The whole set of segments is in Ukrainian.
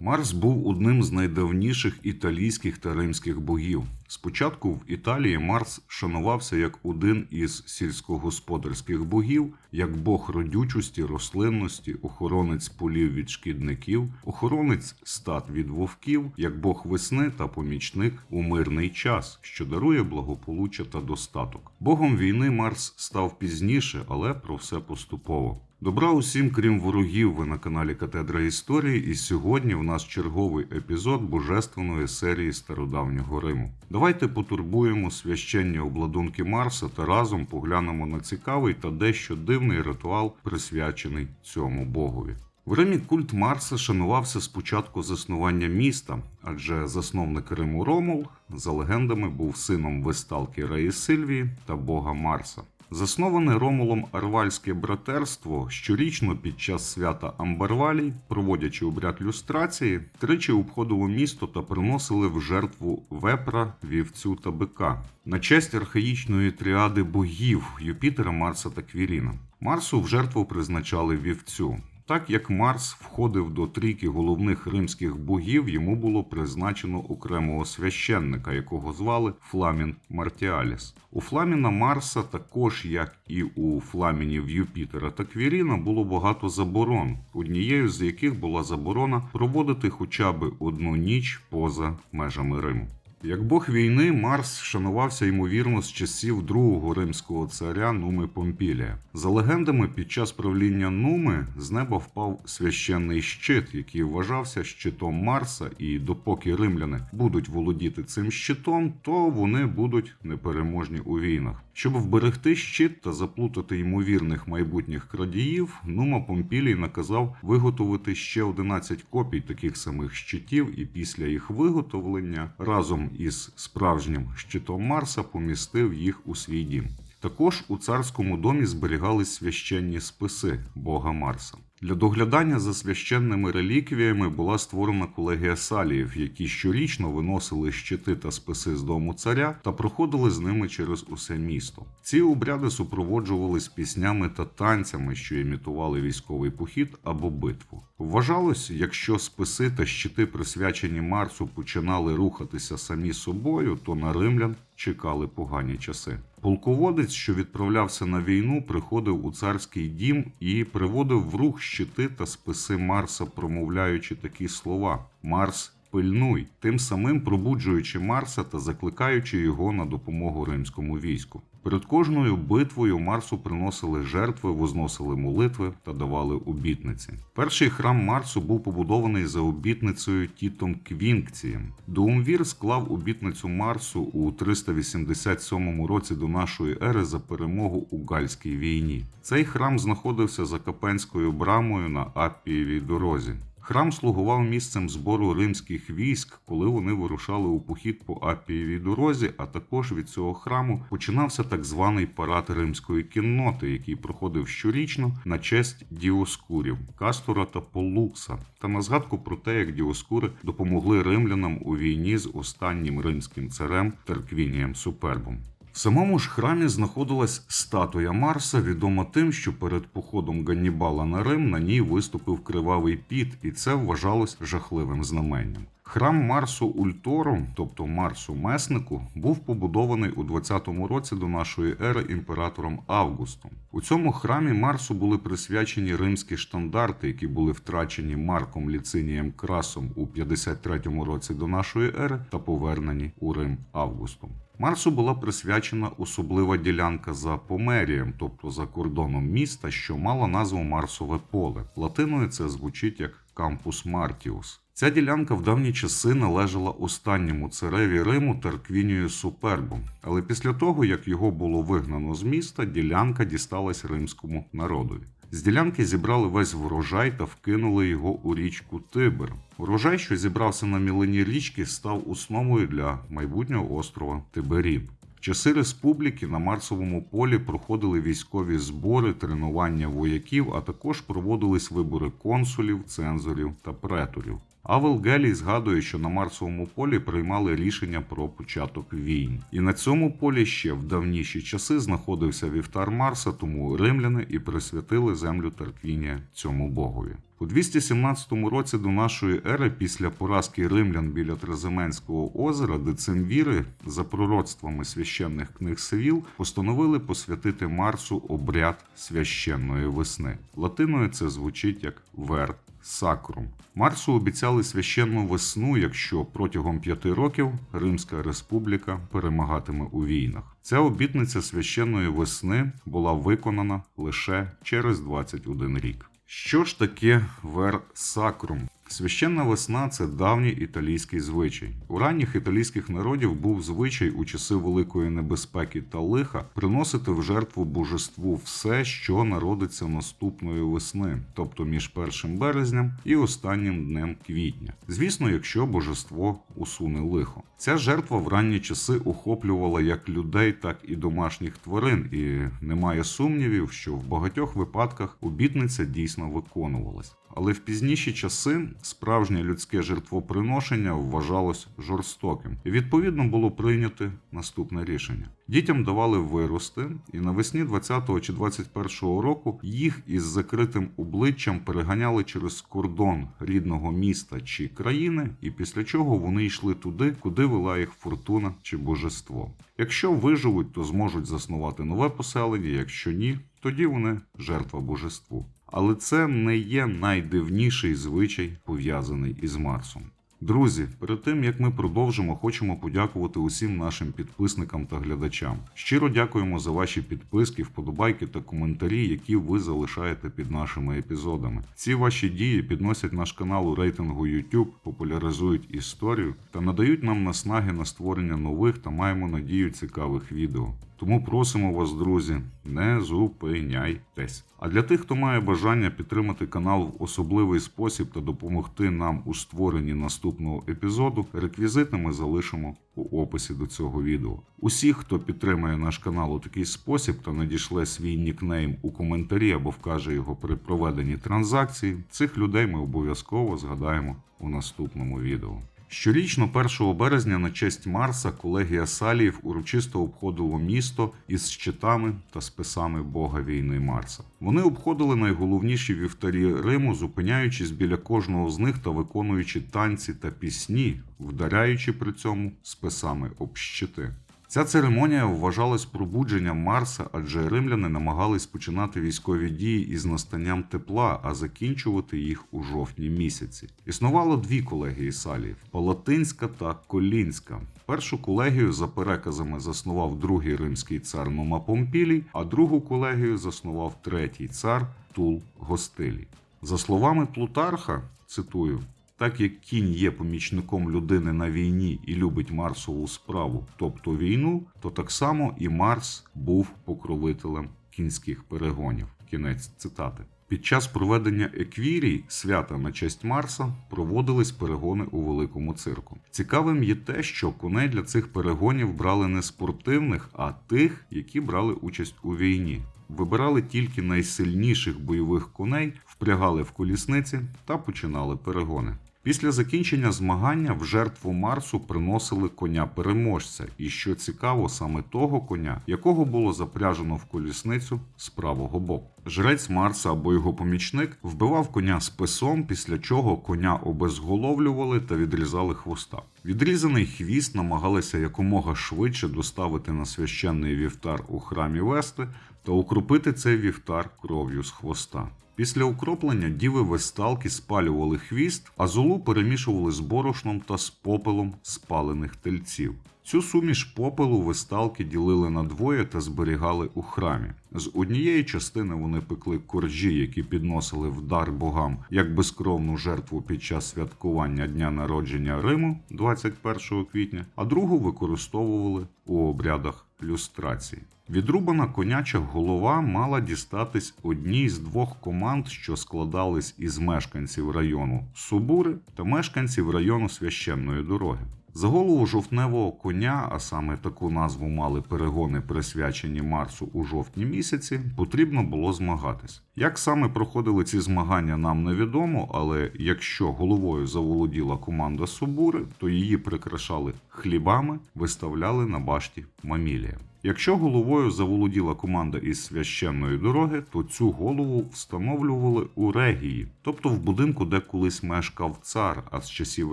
Марс був одним з найдавніших італійських та римських богів. Спочатку в Італії Марс шанувався як один із сільськогосподарських богів, як бог родючості, рослинності, охоронець полів від шкідників, охоронець стад від вовків, як бог весни та помічник у мирний час, що дарує благополуччя та достаток. Богом війни Марс став пізніше, але про все поступово. Добра усім, крім ворогів, ви на каналі Катедра Історії, і сьогодні в нас черговий епізод божественної серії стародавнього Риму. Давайте потурбуємо священні обладунки Марса та разом поглянемо на цікавий та дещо дивний ритуал, присвячений цьому богові. В Римі культ Марса шанувався з початку заснування міста, адже засновник Риму Ромул, за легендами, був сином весталки Реї Сильвії та бога Марса. Засноване Ромулом Арвальське братерство щорічно під час свята Амбарвалій, проводячи обряд люстрації, тричі обходило місто та приносили в жертву вепра, вівцю та бика на честь архаїчної тріади богів Юпітера, Марса та Квіріна. Марсу в жертву призначали вівцю. Так як Марс входив до трійки головних римських богів, йому було призначено окремого священника, якого звали Фламін Мартіаліс. У Фламіна Марса, також як і у Фламінів Юпітера та Квіріна, було багато заборон, однією з яких була заборона проводити хоча б одну ніч поза межами Риму. Як бог війни, Марс шанувався ймовірно з часів другого римського царя Нуми Помпілія. За легендами, під час правління Нуми з неба впав священний щит, який вважався щитом Марса, і допоки римляни будуть володіти цим щитом, то вони будуть непереможні у війнах. Щоб вберегти щит та заплутати ймовірних майбутніх крадіїв, Нума Помпілій наказав виготовити ще 11 копій таких самих щитів, і після їх виготовлення разом із справжнім щитом Марса помістив їх у свій дім. Також у царському домі зберігались священні списи Бога Марса. Для доглядання за священними реліквіями була створена колегія саліїв, які щорічно виносили щити та списи з дому царя та проходили з ними через усе місто. Ці обряди супроводжувались піснями та танцями, що імітували військовий похід або битву. Вважалось, якщо списи та щити, присвячені Марсу, починали рухатися самі собою, то на римлян чекали погані часи. Полководець, що відправлявся на війну, приходив у царський дім і приводив в рух щити та списи Марса, промовляючи такі слова: Марс. Пильнуй, тим самим пробуджуючи Марса та закликаючи його на допомогу римському війську. Перед кожною битвою Марсу приносили жертви, возносили молитви та давали обітниці. Перший храм Марсу був побудований за обітницею Тітом Квінкцієм. Доумвір склав обітницю Марсу у 387 році до нашої ери за перемогу у Гальській війні. Цей храм знаходився за Капенською брамою на Аппієвій дорозі. Храм слугував місцем збору римських військ, коли вони вирушали у похід по Апієвій дорозі. А також від цього храму починався так званий парад римської кінноти, який проходив щорічно на честь діоскурів Кастора та Полукса, та на згадку про те, як діоскури допомогли римлянам у війні з останнім римським царем Терквінієм Супербом. Самому ж храмі знаходилась статуя Марса, відома тим, що перед походом Ганнібала на Рим на ній виступив кривавий піт, і це вважалось жахливим знаменням. Храм Марсу Ультору, тобто Марсу Меснику, був побудований у 20-му році до нашої ери імператором Августом. У цьому храмі Марсу були присвячені римські штандарти, які були втрачені Марком Ліцинієм Красом у 53-му році до нашої ери та повернені у Рим Августом. Марсу була присвячена особлива ділянка за Померієм, тобто за кордоном міста, що мала назву Марсове поле. Латиною це звучить як Кампус Мартіус. Ця ділянка в давні часи належала останньому цареві Риму Тарквінію Супербу, але після того, як його було вигнано з міста, ділянка дісталась римському народові. З ділянки зібрали весь врожай та вкинули його у річку Тибр. Врожай, що зібрався на мілині річки, став основою для майбутнього острова Тиберіб. В часи республіки на Марсовому полі проходили військові збори, тренування вояків, а також проводились вибори консулів, цензорів та преторів. Авел Гелій згадує, що на Марсовому полі приймали рішення про початок війн. І на цьому полі ще в давніші часи знаходився вівтар Марса, тому римляни і присвятили землю Тарквінія цьому богові. У 217 році до нашої ери, після поразки римлян біля Треземенського озера, децимвіри за пророцтвами священних книг Севіл постановили посвятити Марсу обряд священної весни. Латиною це звучить як вер сакрум. Марсу обіцяли священну весну, якщо протягом п'яти років Римська республіка перемагатиме у війнах. Ця обітниця священної весни була виконана лише через 21 рік. Що ж таке вер сакрум? Священна весна це давній італійський звичай. У ранніх італійських народів був звичай у часи великої небезпеки та лиха приносити в жертву божеству все, що народиться наступної весни, тобто між 1 березням і останнім днем квітня. Звісно, якщо божество усуне лихо. Ця жертва в ранні часи охоплювала як людей, так і домашніх тварин, і немає сумнівів, що в багатьох випадках обітниця дійсно виконувалась. Але в пізніші часи справжнє людське жертвоприношення вважалось жорстоким, і відповідно було прийнято наступне рішення: дітям давали вирости, і навесні 20-го чи 21-го року їх із закритим обличчям переганяли через кордон рідного міста чи країни, і після чого вони йшли туди, куди вела їх фортуна чи божество. Якщо виживуть, то зможуть заснувати нове поселення, якщо ні, тоді вони жертва божеству. Але це не є найдивніший звичай, пов'язаний із Марсом. Друзі, перед тим як ми продовжимо, хочемо подякувати усім нашим підписникам та глядачам. Щиро дякуємо за ваші підписки, вподобайки та коментарі, які ви залишаєте під нашими епізодами. Ці ваші дії підносять наш канал у рейтингу YouTube, популяризують історію та надають нам наснаги на створення нових та маємо надію цікавих відео. Тому просимо вас, друзі, не зупиняйтесь. А для тих, хто має бажання підтримати канал в особливий спосіб та допомогти нам у створенні наступного епізоду, реквізити ми залишимо у описі до цього відео. Усіх, хто підтримує наш канал у такий спосіб та надішле свій нікнейм у коментарі або вкаже його при проведенні транзакції, цих людей ми обов'язково згадаємо у наступному відео. Щорічно 1 березня на честь Марса колегія Саліїв урочисто обходило місто із щитами та списами Бога війни Марса. Вони обходили найголовніші вівтарі Риму, зупиняючись біля кожного з них та виконуючи танці та пісні, вдаряючи при цьому списами об щити. Ця церемонія вважалась пробудженням Марса, адже римляни намагались починати військові дії із настанням тепла, а закінчувати їх у жовтні місяці. Існувало дві колегії саліїв: Палатинська та Колінська. Першу колегію за переказами заснував другий римський цар Нума Помпілій, а другу колегію заснував третій цар Тул Гостилій. За словами Плутарха, цитую. Так як кінь є помічником людини на війні і любить Марсову справу, тобто війну, то так само і Марс був покровителем кінських перегонів. Кінець цитати. Під час проведення еквірій свята на честь Марса проводились перегони у великому цирку. Цікавим є те, що коней для цих перегонів брали не спортивних, а тих, які брали участь у війні. Вибирали тільки найсильніших бойових коней, впрягали в колісниці та починали перегони. Після закінчення змагання в жертву Марсу приносили коня переможця, і що цікаво, саме того коня, якого було запряжено в колісницю з правого боку. Жрець Марса або його помічник вбивав коня списом, після чого коня обезголовлювали та відрізали хвоста. Відрізаний хвіст намагалися якомога швидше доставити на священний вівтар у храмі Вести та укропити цей вівтар кров'ю з хвоста. Після укроплення діви весталки спалювали хвіст, а золу перемішували з борошном та з попелом спалених тельців. Цю суміш попелу весталки ділили на двоє та зберігали у храмі. З однієї частини вони пекли коржі, які підносили в дар богам як безкровну жертву під час святкування дня народження Риму 21 квітня, а другу використовували у обрядах люстрації. Відрубана коняча голова мала дістатись одній з двох команд, що складались із мешканців району Субури та мешканців району священної дороги. За голову жовтневого коня, а саме таку назву мали перегони, присвячені Марсу у жовтні місяці, потрібно було змагатись. Як саме проходили ці змагання, нам невідомо, але якщо головою заволоділа команда Субури, то її прикрашали хлібами, виставляли на башті Мамілія. Якщо головою заволоділа команда із священної дороги, то цю голову встановлювали у регії, тобто в будинку, де колись мешкав цар. А з часів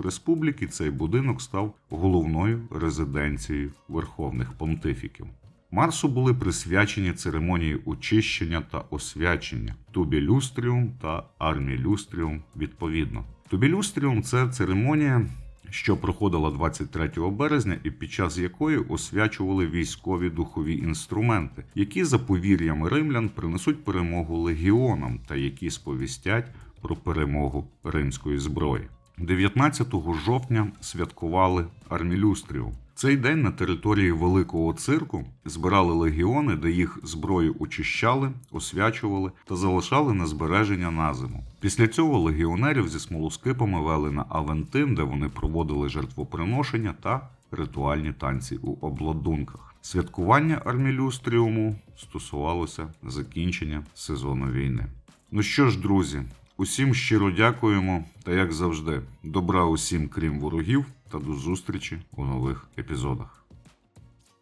республіки цей будинок став головною резиденцією верховних понтифіків. Марсу були присвячені церемонії очищення та освячення Тубілюстріум та Армілюстріум відповідно. Тубілюстріум це церемонія, що проходила 23 березня, і під час якої освячували військові духові інструменти, які за повір'ями римлян принесуть перемогу легіонам та які сповістять про перемогу римської зброї. 19 жовтня святкували Армілюстріум. Цей день на території великого цирку збирали легіони, де їх зброю очищали, освячували та залишали на збереження на зиму. Після цього легіонерів зі смолоскипами вели на Авентин, де вони проводили жертвоприношення та ритуальні танці у обладунках. Святкування армілюстріуму стосувалося закінчення сезону війни. Ну що ж, друзі, усім щиро дякуємо та як завжди, добра усім, крім ворогів, та до зустрічі у нових епізодах.